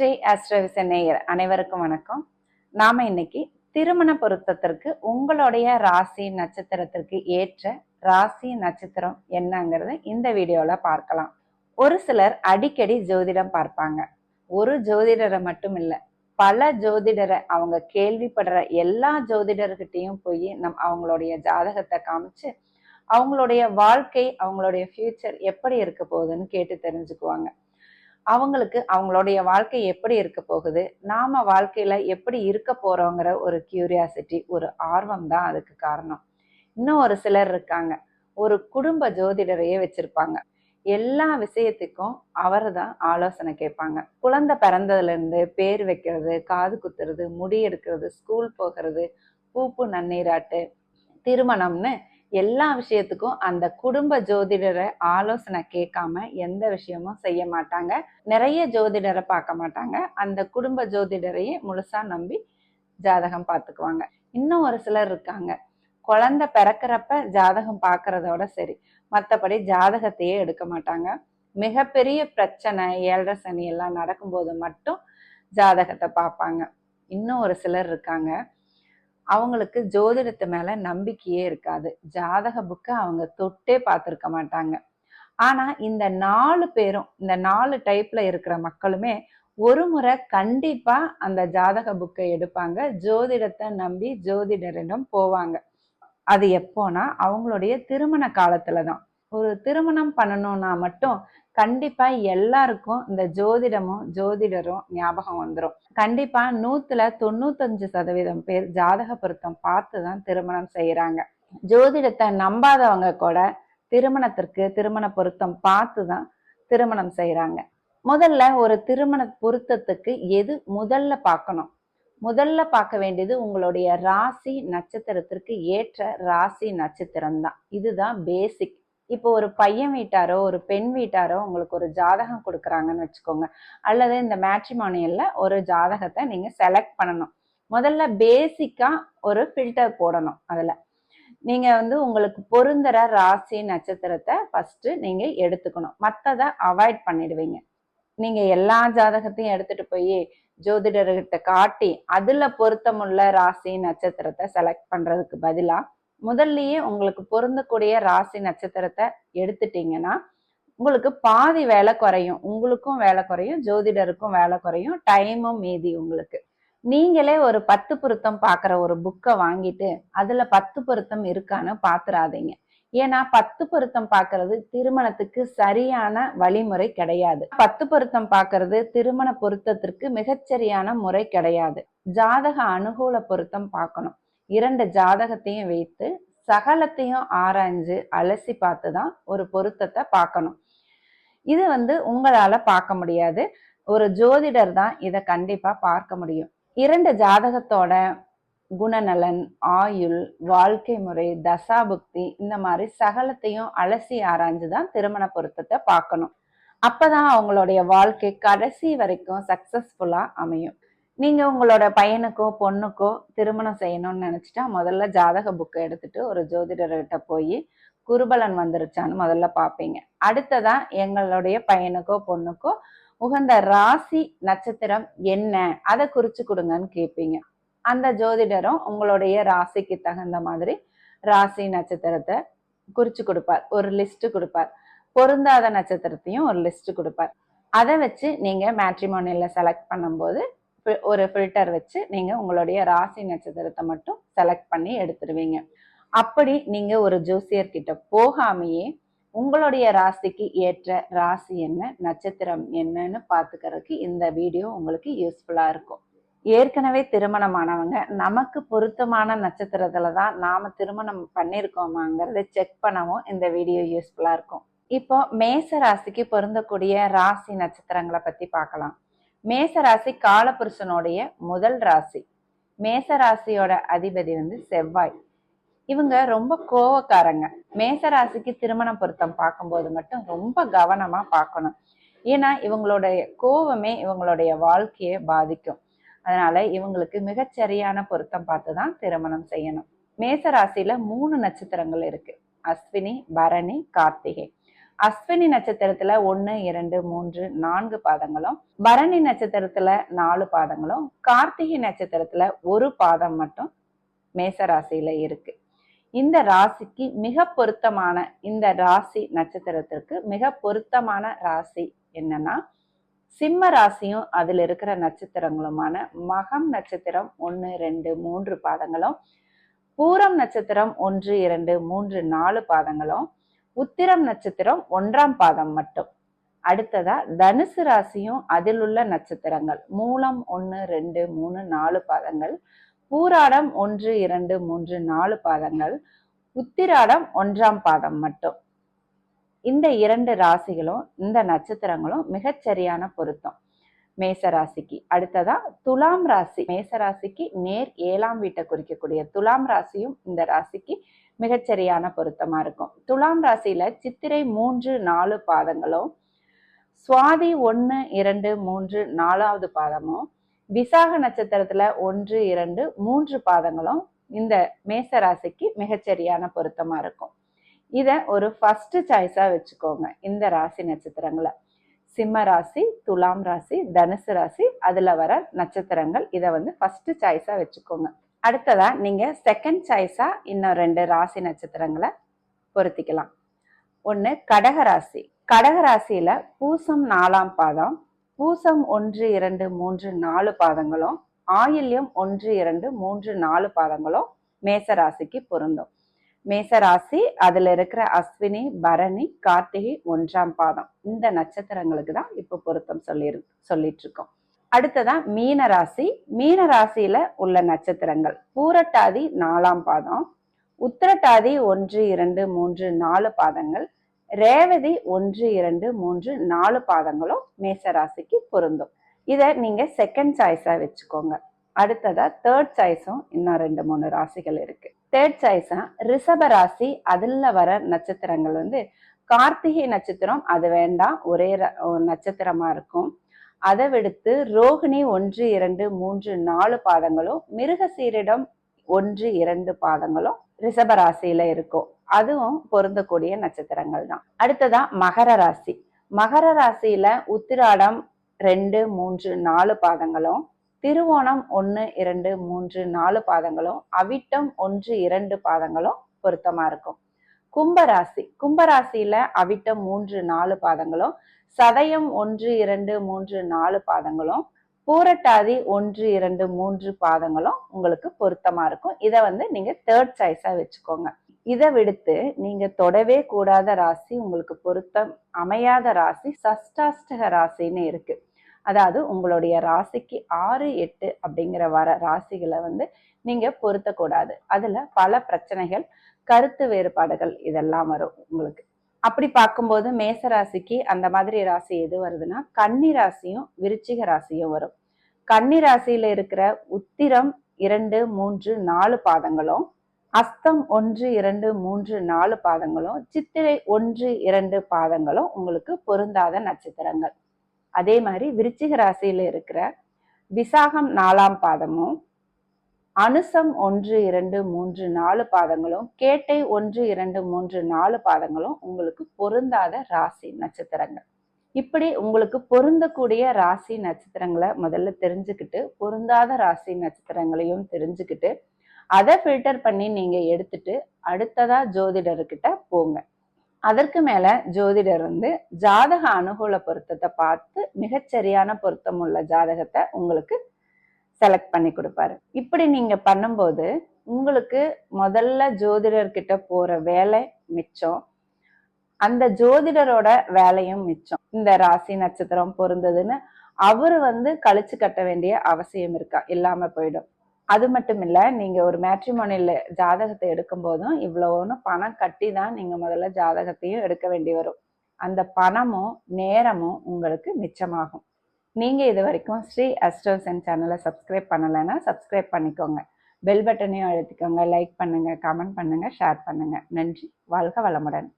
ஸ்ரீ அஸ்ரவிச நேயர் அனைவருக்கும் வணக்கம். நாம இன்னைக்கு திருமண பொருத்தத்திற்கு உங்களுடைய ராசி நட்சத்திரத்திற்கு ஏற்ற ராசி நட்சத்திரம் என்னங்கிறத இந்த வீடியோல பார்க்கலாம். ஒரு சிலர் அடிக்கடி ஜோதிடம் பார்ப்பாங்க. ஒரு ஜோதிடரை மட்டும் இல்லை பல ஜோதிடரை அவங்க கேள்விப்படுற எல்லா ஜோதிடர்கிட்டையும் போய் நம் அவங்களுடைய ஜாதகத்தை காமிச்சு அவங்களுடைய வாழ்க்கை அவங்களுடைய ஃபியூச்சர் எப்படி இருக்க போகுதுன்னு கேட்டு தெரிஞ்சுக்குவாங்க. அவங்களுக்கு அவங்களுடைய வாழ்க்கை எப்படி இருக்க போகுது? நாம வாழ்க்கையில எப்படி இருக்க போறோங்கிற ஒரு கியூரியாசிட்டி ஒரு ஆர்வம் தான் அதுக்கு காரணம். இன்னும் ஒரு சிலர் இருக்காங்க. ஒரு குடும்ப ஜோதிடரையே வச்சிருப்பாங்க. எல்லா விஷயத்துக்கும் அவர் தான் ஆலோசனை கேட்பாங்க. குழந்தை பிறந்ததுலேருந்து பேர் வைக்கிறது காது குத்துறது முடி எடுக்கிறது ஸ்கூல் போகிறது பூப்பு நன்னீராட்டு திருமணம்னு எல்லா விஷயத்துக்கும் அந்த குடும்ப ஜோதிடரை ஆலோசனை கேட்காம எந்த விஷயமும் செய்ய மாட்டாங்க. நிறைய ஜோதிடரை பார்க்க மாட்டாங்க. அந்த குடும்ப ஜோதிடரையே முழுசா நம்பி ஜாதகம் பார்த்துக்குவாங்க. இன்னும் ஒரு சிலர் இருக்காங்க. குழந்தை பிறக்கிறப்ப ஜாதகம் பார்க்கறதோட சரி. மற்றபடி ஜாதகத்தையே எடுக்க மாட்டாங்க. மிகப்பெரிய பிரச்சனை ஏழரை சனி எல்லாம் நடக்கும்போது மட்டும் ஜாதகத்தை பார்ப்பாங்க. இன்னும் ஒரு சிலர் இருக்காங்க. அவங்களுக்கு ஜோதிடத்து மேல நம்பிக்கையே இருக்காது. ஜாதக புக்கை அவங்க தொட்டே பார்த்துருக்க மாட்டாங்க. ஆனா இந்த நாலு பேரும் இந்த நாலு டைப்ல இருக்கிற மக்களுமே ஒரு முறை கண்டிப்பா அந்த ஜாதக புக்கை எடுப்பாங்க. ஜோதிடத்தை நம்பி ஜோதிடரிடம் போவாங்க. அது எப்போனா அவங்களுடைய திருமண காலத்துல தான். ஒரு திருமணம் பண்ணணும்னா மட்டும் கண்டிப்பா எல்லாருக்கும் இந்த ஜோதிடமும் ஜோதிடரும் ஞாபகம் வந்துடும் கண்டிப்பா நூத்துல தொண்ணூத்தஞ்சு சதவீதம் பேர் ஜாதக பொருத்தம் பார்த்து தான் திருமணம் செய்யறாங்க ஜோதிடத்தை நம்பாதவங்க கூட திருமணத்திற்கு திருமண பொருத்தம் பார்த்து தான் திருமணம் செய்யறாங்க முதல்ல ஒரு திருமண பொருத்தத்துக்கு எது முதல்ல பார்க்கணும்? முதல்ல பார்க்க வேண்டியது உங்களுடைய ராசி நட்சத்திரத்திற்கு ஏற்ற ராசி நட்சத்திரம் தான் இதுதான் பேசிக் இப்போ ஒரு பையன் வீட்டாரோ ஒரு பெண் வீட்டாரோ உங்களுக்கு ஒரு ஜாதகம் கொடுக்குறாங்கன்னு வச்சுக்கோங்க. அல்லது இந்த மேட்ரிமானியல்ல ஒரு ஜாதகத்தை நீங்க செலக்ட் பண்ணணும். முதல்ல பேசிக்கா ஒரு ஃபில்டர் போடணும் அதுல. நீங்க வந்து உங்களுக்கு பொருந்துற ராசி நட்சத்திரத்தை ஃபர்ஸ்ட் நீங்க எடுத்துக்கணும். மற்றதை அவாய்ட் பண்ணிடுவீங்க. நீங்க எல்லா ஜாதகத்தையும் எடுத்துட்டு போய் ஜோதிடர்கிட்ட காட்டி அதுல பொருத்தமுள்ள ராசி நட்சத்திரத்தை செலக்ட் பண்றதுக்கு பதிலாக முதல்லயே உங்களுக்கு பொருந்தக்கூடிய ராசி நட்சத்திரத்தை எடுத்துட்டீங்கன்னா உங்களுக்கு பாதி வேலை குறையும். உங்களுக்கும் வேலை குறையும். ஜோதிடருக்கும் வேலை குறையும். டைமும் மீதி உங்களுக்கு. நீங்களே ஒரு பத்து பொருத்தம் பார்க்குற ஒரு புக்கை வாங்கிட்டு அதுல பத்து பொருத்தம் இருக்கான்னு பாத்துறாதீங்க. ஏன்னா பத்து பொருத்தம் பார்க்கறது திருமணத்துக்கு சரியான வழிமுறை கிடையாது. பத்து பொருத்தம் பார்க்கறது திருமண பொருத்தத்திற்கு மிகச்சரியான முறை கிடையாது. ஜாதக அனுகூல பொருத்தம் பார்க்கணும். இரண்டு ஜாதகத்தையும் வைத்து சகலத்தையும் ஆராய்ஞ்சு அலசி பார்த்து தான் ஒரு பொருத்தத்தை பார்க்கணும். இது வந்து உங்களால பார்க்க முடியாது. ஒரு ஜோதிடர் தான் இதை கண்டிப்பா பார்க்க முடியும். இரண்டு ஜாதகத்தோட குணநலன் ஆயுள் வாழ்க்கை முறை தசாபுக்தி இந்த மாதிரி சகலத்தையும் அலசி ஆராய்ஞ்சு தான் திருமண பொருத்தத்தை பார்க்கணும். அப்பதான் அவங்களுடைய வாழ்க்கை கடைசி வரைக்கும் சக்சஸ்ஃபுல்லா அமையும். நீங்கள் உங்களோட பையனுக்கோ பொண்ணுக்கோ திருமணம் செய்யணும்னு நினச்சிட்டா முதல்ல ஜாதக புக்கை எடுத்துட்டு ஒரு ஜோதிடர்கிட்ட போய் குருபலன் வந்துருச்சான்னு முதல்ல பார்ப்பீங்க அடுத்ததா எங்களுடைய பையனுக்கோ பொண்ணுக்கோ உகந்த ராசி நட்சத்திரம் என்ன? அதை குறிச்சு கொடுங்கன்னு கேட்பீங்க அந்த ஜோதிடரும் உங்களுடைய ராசிக்கு தகுந்த மாதிரி ராசி நட்சத்திரத்தை குறிச்சு கொடுப்பார். ஒரு லிஸ்ட் கொடுப்பார். பொருந்தாத நட்சத்திரத்தையும் ஒரு லிஸ்ட் கொடுப்பார். அதை வச்சு நீங்க மேட்ரிமோனியில் செலக்ட் பண்ணும்போது ஒரு ஃபில்டர் வச்சு நீங்கள் உங்களுடைய ராசி நட்சத்திரத்தை மட்டும் செலக்ட் பண்ணி எடுத்துருவீங்க. அப்படி நீங்கள் ஒரு ஜோசியர் கிட்ட போகாமையே உங்களுடைய ராசிக்கு ஏற்ற ராசி என்ன நட்சத்திரம் என்னன்னு பார்த்துக்கிறதுக்கு இந்த வீடியோ உங்களுக்கு யூஸ்ஃபுல்லாக இருக்கும். ஏற்கனவே திருமணமானவங்க நமக்கு பொருத்தமான நட்சத்திரத்துல தான் நாம திருமணம் பண்ணியிருக்கோமாங்கிறத செக் பண்ணவும் இந்த வீடியோ யூஸ்ஃபுல்லாக இருக்கும். இப்போ மேச ராசிக்கு பொருந்தக்கூடிய ராசி நட்சத்திரங்களை பத்தி பார்க்கலாம் மேசராசி காலபுருஷனுடைய முதல் ராசி. மேசராசியோட அதிபதி வந்து செவ்வாய். இவங்க ரொம்ப கோவக்காரங்க. மேசராசிக்கு திருமண பொருத்தம் பார்க்கும்போது மட்டும் ரொம்ப கவனமா பார்க்கணும். ஏன்னா இவங்களுடைய கோவமே இவங்களுடைய வாழ்க்கையை பாதிக்கும். அதனால இவங்களுக்கு மிகச்சரியான பொருத்தம் பார்த்து தான் திருமணம் செய்யணும். மேசராசியில மூணு நட்சத்திரங்கள் இருக்கு. அஸ்வினி பரணி கார்த்திகை. அஸ்வினி நட்சத்திரத்துல ஒன்னு இரண்டு மூன்று நான்கு பாதங்களும் பரணி நட்சத்திரத்துல நாலு பாதங்களும் கார்த்திகை நட்சத்திரத்துல ஒரு பாதம் மட்டும் மேச ராசியில இருக்கு. இந்த ராசிக்கு மிக பொருத்தமான இந்த ராசி நட்சத்திரத்திற்கு மிக பொருத்தமான ராசி என்னன்னா சிம்ம ராசியும் அதில் இருக்கிற நட்சத்திரங்களுமான மகம் நட்சத்திரம் ஒன்று ரெண்டு மூன்று பாதங்களும் பூரம் நட்சத்திரம் ஒன்று இரண்டு மூன்று நாலு பாதங்களும் உத்திரம் நட்சத்திரம் ஒன்றாம் பாதம் மட்டும். அடுத்ததா தனுசு ராசியும் அதில் உள்ள நட்சத்திரங்கள். மூலம் ஒன்று ரெண்டு மூணு நாலு பாதங்கள். பூராடம் ஒன்று இரண்டு மூன்று நாலு பாதங்கள். உத்திராடம் ஒன்றாம் பாதம் மட்டும். இந்த இரண்டு ராசிகளும் இந்த நட்சத்திரங்களும் மிகச்சரியான பொருத்தம். மேச ராசிக்கு அடுத்ததா துலாம் ராசி. மேசராசிக்கு நேர் ஏழாம் வீட்டை குறிக்கக்கூடிய துலாம் ராசியும் இந்த ராசிக்கு மிகச்சரியான பொருத்தமா இருக்கும். துலாம் ராசியில சித்திரை மூன்று நாலு பாதங்களும் சுவாதி ஒன்று இரண்டு மூன்று நாலாவது பாதமும் விசாக நட்சத்திரத்துல ஒன்று இரண்டு மூன்று பாதங்களும் இந்த மேச ராசிக்கு மிகச்சரியான பொருத்தமா இருக்கும். இதை ஒரு ஃபர்ஸ்ட் சாய்ஸா வச்சுக்கோங்க இந்த ராசி நட்சத்திரங்களை. சிம்ம ராசி துலாம் ராசி தனுசு ராசி அதுல வர நட்சத்திரங்கள். இதை வந்து ஃபர்ஸ்ட் சாய்ஸா வச்சுக்கோங்க. அடுத்ததா நீங்க செகண்ட் சாய்ஸா இன்னும் ரெண்டு ராசி நட்சத்திரங்களை பொருத்திக்கலாம். ஒன்று கடகராசி கடகராசியில பூசம் நாலாம் பாதம் பூசம் ஒன்று இரண்டு மூன்று நாலு பாதங்களும் ஆயில்யம் ஒன்று இரண்டு மூன்று நாலு பாதங்களும் மேச ராசிக்கு பொருந்தும். மேசராசி அதுல இருக்கிற அஸ்வினி பரணி கார்த்திகை ஒன்றாம் பாதம். இந்த நட்சத்திரங்களுக்கு தான் இப்ப பொருத்தம் சொல்லி சொல்லிட்டு இருக்கோம். அடுத்ததா மீன ராசி மீன ராசியில உள்ள நட்சத்திரங்கள். பூரட்டாதி நாலாம் பாதம். உத்திரட்டாதி ஒன்று இரண்டு மூன்று நாலு பாதங்கள். ரேவதி ஒன்று இரண்டு மூன்று நாலு பாதங்களும் மேசராசிக்கு பொருந்தும். இதை நீங்க செகண்ட் சாய்ஸா வச்சுக்கோங்க. அடுத்ததா தேர்ட் சாய்ஸும் இன்னும் ரெண்டு மூணு ராசிகள் இருக்கு. தேர்ட் சாய்ஸா ரிஷபராசி அதில் வர நட்சத்திரங்கள் வந்து கார்த்திகை நட்சத்திரம் அது வேண்டாம் ஒரே நட்சத்திரமா இருக்கும். அதை விடுத்து ரோகிணி ஒன்று இரண்டு மூன்று நாலு பாதங்களும் மிருக சீரிடம் ஒன்று இரண்டு பாதங்களும் ரிஷபராசியில இருக்கும். அதுவும் பொருந்தக்கூடிய நட்சத்திரங்கள் தான். அடுத்ததா மகர ராசி. மகர ராசியில உத்திராடம் ரெண்டு மூன்று நாலு பாதங்களும் திருவோணம் ஒன்று இரண்டு மூன்று நாலு பாதங்களும் அவிட்டம் ஒன்று இரண்டு பாதங்களும் பொருத்தமா இருக்கும். கும்பராசி. கும்பராசியில அவிட்டம் மூன்று நாலு பாதங்களும் சதயம் ஒன்று இரண்டு மூன்று நாலு பாதங்களும் பூரட்டாதி ஒன்று இரண்டு மூன்று பாதங்களும் உங்களுக்கு பொருத்தமா இருக்கும். இதை வந்து நீங்க தேர்ட் சாய்ஸா வச்சுக்கோங்க. இதை விடுத்து நீங்க தொடவே கூடாத ராசி உங்களுக்கு பொருத்தம் அமையாத ராசி சஷ்டாஷ்டக ராசின்னு இருக்கு. அதாவது உங்களுடைய ராசிக்கு ஆறு எட்டு அப்படிங்கிற வர ராசிகளை வந்து நீங்க பொருத்தக்கூடாது. அதுல பல பிரச்சனைகள் கருத்து வேறுபாடுகள் இதெல்லாம் வரும் உங்களுக்கு. அப்படி பார்க்கும்போது மேச ராசிக்கு அந்த மாதிரி ராசி எது வருதுன்னா கன்னி ராசியும் விருச்சிக ராசியும் வரும். கன்னி ராசியில இருக்கிற உத்திரம் இரண்டு மூன்று நாலு பாதங்களும் அஸ்தம் ஒன்று இரண்டு மூன்று நாலு பாதங்களும் சித்திரை ஒன்று இரண்டு பாதங்களும் உங்களுக்கு பொருந்தாத நட்சத்திரங்கள். அதே மாதிரி விருச்சிக ராசியில இருக்கிற விசாகம் நாலாம் பாதமும் அனுசம் ஒன்று இரண்டு மூன்று நாலு பாதங்களும் கேட்டை ஒன்று இரண்டு மூன்று நாலு பாதங்களும் உங்களுக்கு பொருந்தாத ராசி நட்சத்திரங்கள். இப்படி உங்களுக்கு பொருந்தக்கூடிய ராசி நட்சத்திரங்களை முதல்ல தெரிஞ்சுக்கிட்டு பொருந்தாத ராசி நட்சத்திரங்களையும் தெரிஞ்சுக்கிட்டு அதை ஃபில்டர் பண்ணி நீங்க எடுத்துட்டு அடுத்ததா ஜோதிடர்கிட்ட போங்க. அதற்கு மேல ஜோதிடர் வந்து ஜாதக அனுகூல பொருத்தத்தை பார்த்து மிகச்சரியான பொருத்தம் உள்ள ஜாதகத்தை உங்களுக்கு செலக்ட் பண்ணி கொடுப்பாரு. இப்படி நீங்க பண்ணும்போது உங்களுக்கு முதல்ல ஜோதிடர்கிட்ட போற வேலை மிச்சம். அந்த ஜோதிடரோட வேலையும் மிச்சம். இந்த ராசி நட்சத்திரம் பொருந்ததுன்னு அவரு வந்து கழிச்சு கட்ட வேண்டிய அவசியம் இருக்கா? இல்லாம போயிடும். அது மட்டும் இல்லை நீங்கள் ஒரு மேட்ரிமோனியில் ஜாதகத்தை எடுக்கும் போதும் இவ்வளோன்னு பணம் கட்டி தான் நீங்கள் முதல்ல ஜாதகத்தையும் எடுக்க வேண்டி வரும். அந்த பணமும் நேரமும் உங்களுக்கு மிச்சமாகும். நீங்கள் இது வரைக்கும் ஸ்ரீ அஸ்ட்ரோசன் சேனலை சப்ஸ்கிரைப் பண்ணலைன்னா சப்ஸ்கிரைப் பண்ணிக்கோங்க. பெல் பட்டனையும் அழுத்திக்கோங்க. லைக் பண்ணுங்கள் கமெண்ட் பண்ணுங்கள் ஷேர் பண்ணுங்கள் நன்றி. வாழ்க வளமுடன்.